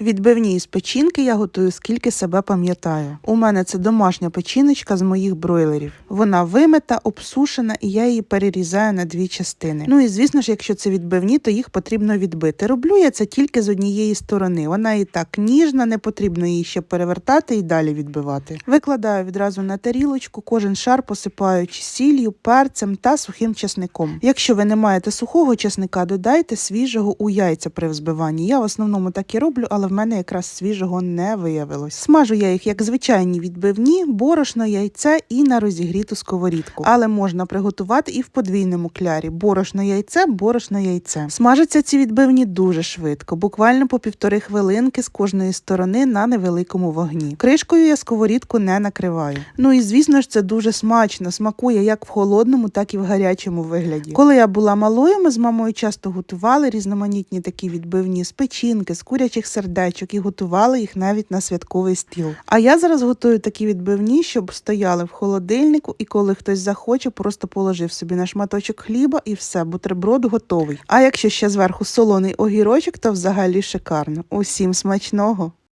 Відбивні із печінки я готую скільки себе пам'ятаю. У мене це домашня печіночка з моїх бройлерів. Вона вимита, обсушена, і я її перерізаю на дві частини. Ну і звісно ж, якщо це відбивні, то їх потрібно відбити. Роблю я це тільки з однієї сторони. Вона і так ніжна, не потрібно її ще перевертати і далі відбивати. Викладаю відразу на тарілочку, кожен шар посипаючи сіллю, перцем та сухим часником. Якщо ви не маєте сухого часника, додайте свіжого у яйця при взбиванні. Я в основному так і роблю, але в мене якраз свіжого не виявилось. Смажу я їх як звичайні відбивні, борошно, яйце і на розігріту сковорідку. Але можна приготувати і в подвійному клярі: борошно яйце, борошно яйце. Смажаться ці відбивні дуже швидко, буквально по півтори хвилинки з кожної сторони на невеликому вогні. Кришкою я сковорідку не накриваю. Ну і звісно ж, це дуже смачно, смакує як в холодному, так і в гарячому вигляді. Коли я була малою, ми з мамою часто готували різноманітні такі відбивні з печінки, з курячих сердечок і готували їх навіть на святковий стіл. А я зараз готую такі відбивні, щоб стояли в холодильнику, і коли хтось захоче, просто положив собі на шматочок хліба і все, бутерброд готовий. А якщо ще зверху солоний огірочок, то взагалі шикарно. Усім смачного!